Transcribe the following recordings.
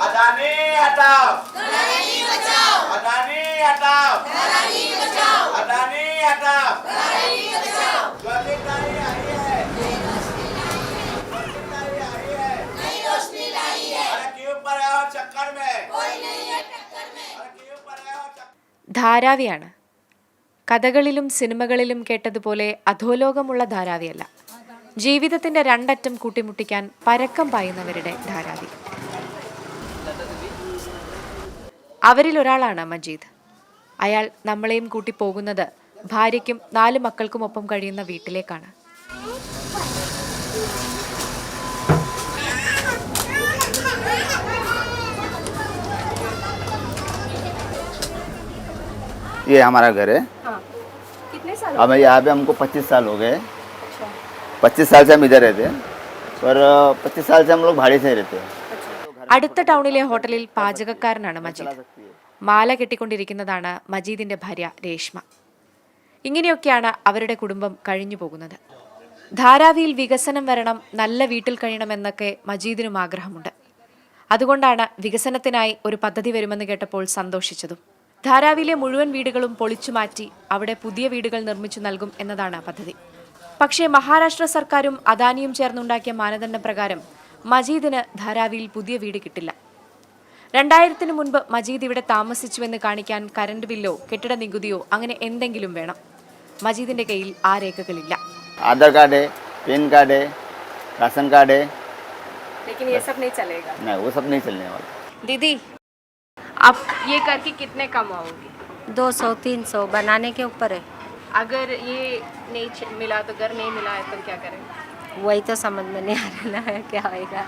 अदानी हटाओ अदानी हटाओ अदानी हटाओ ज्वालामुखी आई है ज्वालामुखी आई है अरे क्यों पड़े हो चक्कर में अरे क्यों पड़े हो चक्कर ധാരാവിയാണ് കഥകളിലും സിനിമകളിലും കേട്ടതുപോലെ അധോലോകമുള്ള ധാരാവിയല്ല ജീവിതത്തിന്റെ രണ്ടറ്റം കൂട്ടിമുട്ടിക്കാൻ പരക്കം പായുന്നവരുടെ ധാരാവി അവരിൽ ഒരാളാണ് മജീദ് അയാൾ നമ്മളെയും കൂട്ടി പോകുന്നത് ഭാര്യയ്ക്കും നാല് മക്കൾക്കുമൊപ്പം കഴിയുന്ന വീട്ടിലേക്കാണ് ये हमारा घर है अब यहाँ पे हमको 25 साल हो गए 25 साल से हम इधर रहते हैं पर 25 साल से हम लोग भाड़े से ही रहते हैं അടുത്ത ടൗണിലെ ഹോട്ടലിൽ പാചകക്കാരനാണ് മജീദ്. മാല കെട്ടിക്കൊണ്ടിരിക്കുന്നതാണ് മജീദിന്റെ ഭാര്യ രേഷ്മ. ഇങ്ങനെയൊക്കെയാണ് അവരുടെ കുടുംബം കഴിഞ്ഞു പോകുന്നത്. ധാരാവിയിൽ വികസനം വരണം നല്ല വീട്ടിൽ കഴിയണമെന്നൊക്കെ മജീദിനും ആഗ്രഹമുണ്ട്. അതുകൊണ്ടാണ് വികസനത്തിനായി ഒരു പദ്ധതി വരുമെന്ന് കേട്ടപ്പോൾ സന്തോഷിച്ചതും. ധാരാവിയിലെ മുഴുവൻ വീടുകളും പൊളിച്ചു മാറ്റി അവിടെ പുതിയ വീടുകൾ നിർമ്മിച്ചു നൽകും എന്നതാണ് പദ്ധതി. പക്ഷേ മഹാരാഷ്ട്ര സർക്കാരും അദാനിയും ചേർന്നുണ്ടാക്കിയ മാനദണ്ഡപ്രകാരം മജീദിന് ധാരാവിയിൽ പുതിയ വീട് കിട്ടില്ല രണ്ടായിരത്തിന് മുൻപ് മജീദ് ഇവിടെ താമസിച്ചുവെന്ന് കാണിക്കാൻ കറണ്ട് ബില്ലോ കെട്ടിട നികുതിയോ അങ്ങനെ എന്തെങ്കിലും വേണം മജീദിന്റെ കയ്യിൽ ആ രേഖകളില്ല आधार कार्ड है पैन कार्ड है राशन कार्ड है लेकिन ये सब नहीं चलेगा नहीं वो सब नहीं चलने वाला दीदी आप ये करके कितने कमाओगे दो सौ तीन सौ बनाने के ऊपर है अगर ये नहीं च- मिला तो घर नहीं मिला है तो क्या करें वही तो समझ में नहीं आ रहा है क्या होएगा।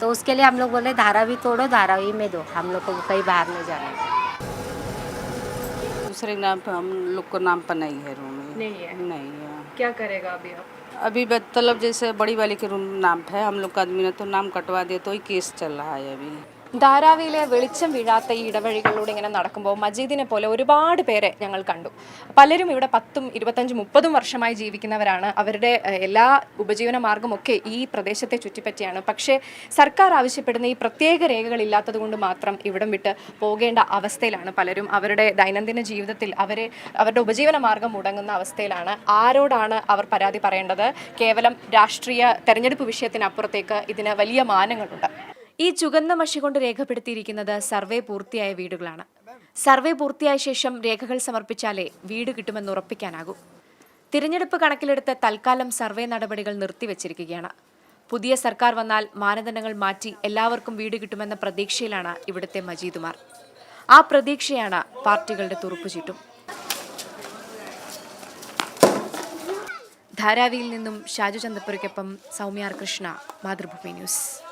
तो उसके लिए हम लोग बोले धारावी तोड़ो धारावी में दो। हम लोग को कहीं बाहर नहीं जाना। दूसरे नाम पे हम लोग को नाम पर नहीं है रूम नहीं है? नहीं है। क्या करेगा अभी आप? अभी मतलब जैसे बड़ी वाली के रूम नाम पे है हम लोग का आदमी ने तो नाम कटवा दिया तो ही केस चल रहा है अभी। ധാരാവിയിലെ വെളിച്ചം വീഴാത്ത ഈ ഇടവഴികളിലൂടെ ഇങ്ങനെ നടക്കുമ്പോൾ മജീദിനെ പോലെ ഒരുപാട് പേരെ ഞങ്ങൾ കണ്ടു. പലരും ഇവിടെ പത്തും ഇരുപത്തഞ്ചും മുപ്പതും വർഷമായി ജീവിക്കുന്നവരാണ്. അവരുടെ എല്ലാ ഉപജീവന മാർഗമൊക്കെ ഈ പ്രദേശത്തെ ചുറ്റിപ്പറ്റിയാണ്. പക്ഷേ സർക്കാർ ആവശ്യപ്പെടുന്ന ഈ പ്രത്യേക രേഖകളില്ലാത്തത് കൊണ്ട് മാത്രം ഇവിടം വിട്ട് പോകേണ്ട അവസ്ഥയിലാണ് പലരും. അവരുടെ ദൈനംദിന ജീവിതത്തിൽ അവരെ അവരുടെ ഉപജീവന മാർഗം മുടങ്ങുന്ന അവസ്ഥയിലാണ്. ആരോടാണ് അവർ പരാതി പറയേണ്ടത്? കേവലം രാഷ്ട്രീയ തെരഞ്ഞെടുപ്പ് വിഷയത്തിനപ്പുറത്തേക്ക് ഇതിന് വലിയ മാനങ്ങളുണ്ട്. ഈ ചുവന്ന മഷി കൊണ്ട് രേഖപ്പെടുത്തിയിരിക്കുന്നത് സർവേ പൂർത്തിയായ വീടുകളാണ്. സർവേ പൂർത്തിയായ ശേഷം രേഖകൾ സമർപ്പിച്ചാലേ വീട് കിട്ടുമെന്ന് ഉറപ്പിക്കാനാകൂ. തിരഞ്ഞെടുപ്പ് കണക്കിലെടുത്ത് തൽക്കാലം സർവേ നടപടികൾ നിർത്തിവച്ചിരിക്കുകയാണ്. പുതിയ സർക്കാർ വന്നാൽ മാനദണ്ഡങ്ങൾ മാറ്റി എല്ലാവർക്കും വീട് കിട്ടുമെന്ന പ്രതീക്ഷയിലാണ് ഇവിടുത്തെ മജീദുമാർ. ആ പ്രതീക്ഷയാണ് പാർട്ടികളുടെ തുറുപ്പുചീട്ടും. ധാരാവിയിൽ നിന്നും ഷാജു ചന്തപ്പുരയ്ക്കൊപ്പം സൗമ്യാർ കൃഷ്ണ മാതൃഭൂമി ന്യൂസ്.